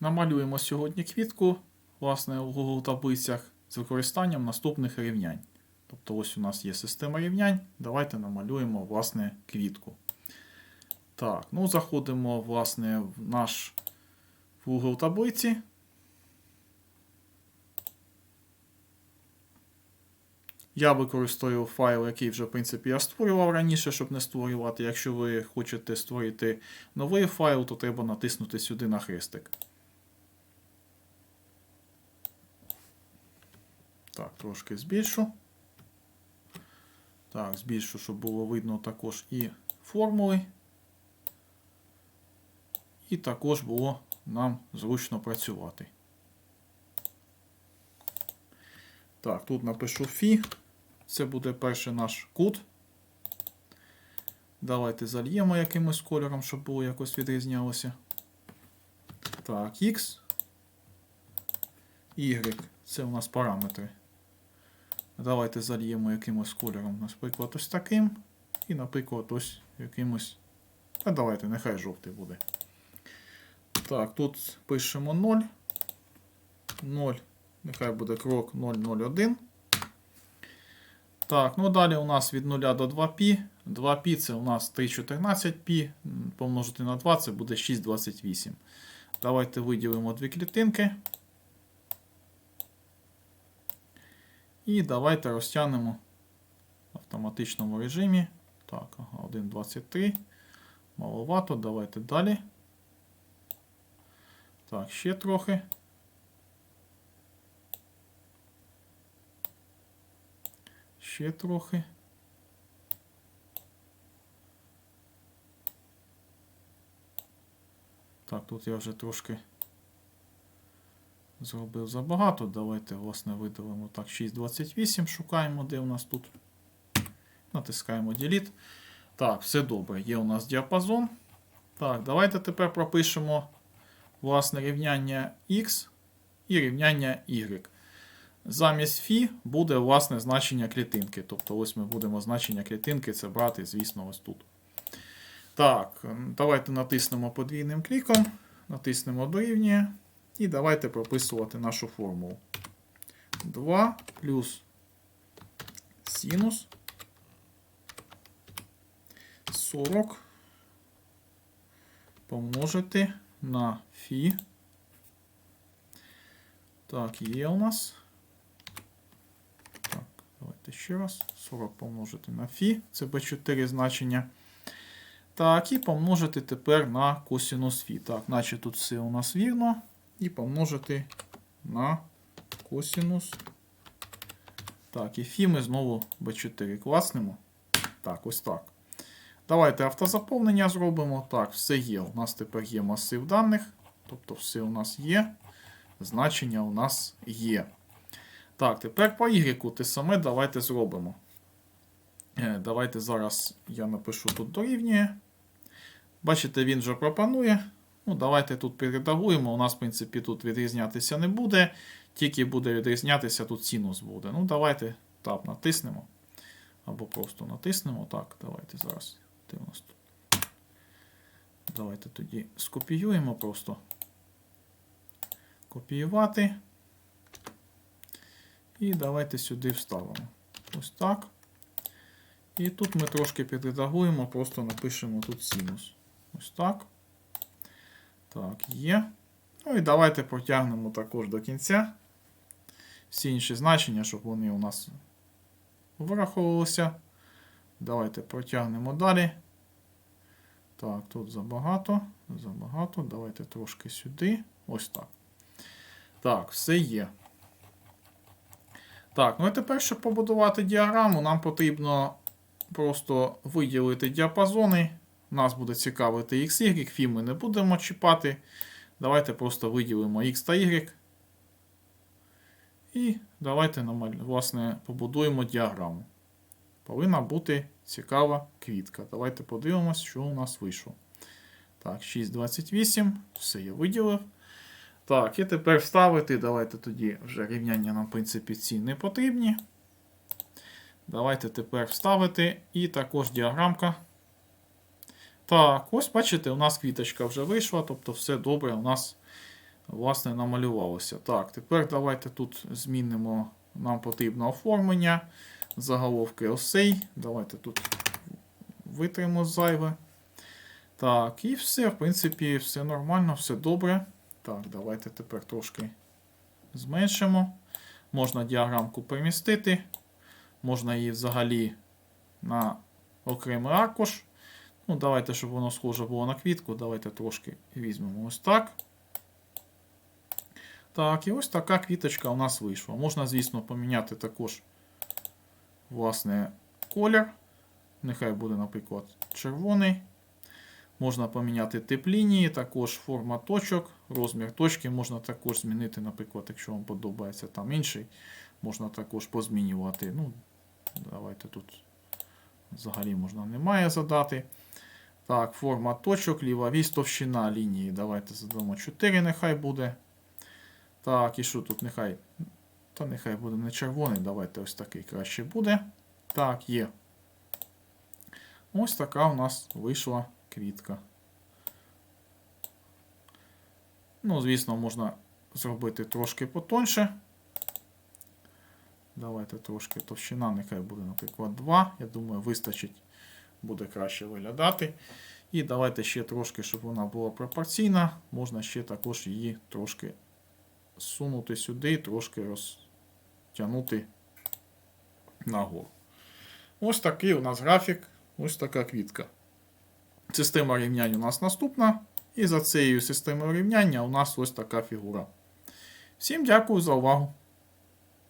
Намалюємо сьогодні квітку, власне, у Google таблицях з використанням наступних рівнянь. Тобто ось у нас є система рівнянь. Давайте намалюємо, власне, квітку. Так, ну заходимо, власне, в наш в Google таблиці. Я використовую файл, який вже, в принципі, я створював раніше, щоб не створювати. Якщо ви хочете створити новий файл, то треба натиснути сюди на хрестик. Так, трошки збільшу. Так, збільшу, щоб було видно також і формули. І також було нам зручно працювати. Так, тут напишу Фі. Це буде перший наш кут. Давайте зальємо якимось кольором, щоб було якось відрізнялося. Так, X. Y. Це у нас параметри. Давайте зальємо якимось кольором, наприклад, ось таким. І, наприклад, ось якимось. А давайте, нехай жовтий буде. Так, тут пишемо 0. 0. Нехай буде крок 001. Так, ну далі у нас від 0 до 2π. 2π це у нас 314π. Помножити на 2 це буде 628. Давайте виділимо дві клітинки. І давайте розтягнемо в автоматичному режимі. Так, ага, 1.23. Маловато. Давайте далі. Так, ще трохи. Ще трохи. Так, тут я вже трошки зробив забагато. Давайте, власне, видалимо так 6.28. Шукаємо, де у нас тут. Натискаємо Delete. Так, все добре. Є у нас діапазон. Так, давайте тепер пропишемо власне рівняння X і рівняння Y. Замість Фі буде власне значення клітинки. Тобто ось ми будемо значення клітинки це брати, звісно, ось тут. Так, давайте натиснемо подвійним кліком, натиснемо дорівнює. І давайте прописувати нашу формулу. 2 плюс синус 40 помножити на Фі. Так, є у нас. Так, давайте ще раз. 40 помножити на Фі. Це B4 значення. Так, і помножити тепер на косінус Фі. Так, наче тут все у нас вірно. І помножити на косінус. Так, і Фі ми знову B4 класнемо. Так, ось так. Давайте автозаповнення зробимо. Так, все є. У нас тепер є масив даних. Тобто, все у нас є. Значення у нас є. Так, тепер по Y те саме давайте зробимо. Е, Давайте зараз я напишу тут дорівнює. Бачите, він вже пропонує. Ну, Давайте тут підредагуємо. У нас, в принципі, тут відрізнятися не буде. Тільки буде відрізнятися, тут синус буде. Ну, давайте так натиснемо. Або просто натиснемо. Так, давайте зараз. Де у нас тут? Давайте тоді скопіюємо просто. Копіювати. І давайте сюди вставимо. Ось так. І тут ми трошки підредагуємо, просто напишемо тут синус. Ось так. Так, є. Ну і давайте протягнемо також до кінця. Всі інші значення, щоб вони у нас враховувалися. Давайте протягнемо далі. Так, тут забагато. Забагато. Давайте трошки сюди. Ось так. Так, все є. Так, ну і тепер, щоб побудувати діаграму, нам потрібно просто виділити діапазони. Нас буде цікавити X, Y, Фі ми не будемо чіпати. Давайте просто виділимо X та Y. І давайте власне, побудуємо діаграму. Повинна бути цікава квітка. Давайте подивимось, що у нас вийшло. Так, 6,28. Все я виділив. Так, і тепер вставити. Давайте тоді вже рівняння нам, в принципі, ці не потрібні. Давайте тепер вставити. І також діаграмка. Так, ось бачите, у нас квіточка вже вийшла, тобто все добре у нас власне, намалювалося. Так, тепер давайте тут змінимо. Нам потрібно оформлення. Заголовки осей. Давайте тут витримо зайве. Так, і все, в принципі, все нормально, все добре. Так, давайте тепер трошки зменшимо. Можна діаграмку перемістити. Можна її взагалі на окремий аркуш. Ну, давайте, щоб воно схоже було на квітку, давайте трошки візьмемо ось так. Так, і ось така квіточка у нас вийшла. Можна, звісно, поміняти також, власне, колір. Нехай буде, наприклад, червоний. Можна поміняти тип лінії, також форма точок, розмір точки можна також змінити, наприклад, якщо вам подобається там інший, можна також позмінювати. Ну, давайте тут взагалі можна немає задати. Так, форма точок, лівавість, товщина лінії. Давайте задамо 4, нехай буде. Так, і що тут нехай. Та нехай буде не червоний, давайте ось такий краще буде. Так, є. Ось така у нас вийшла квітка. Ну, звісно, можна зробити трошки потоньше. Давайте трошки товщина, нехай буде, наприклад, 2. Я думаю, вистачить, буде краще виглядати. І давайте ще трошки, щоб вона була пропорційна. Можна ще також її трошки сунути сюди, трошки розтягнути нагору. Ось такий у нас графік, ось така квітка. Система рівнянь у нас наступна. І за цією системою рівняння у нас ось така фігура. Всім дякую за увагу!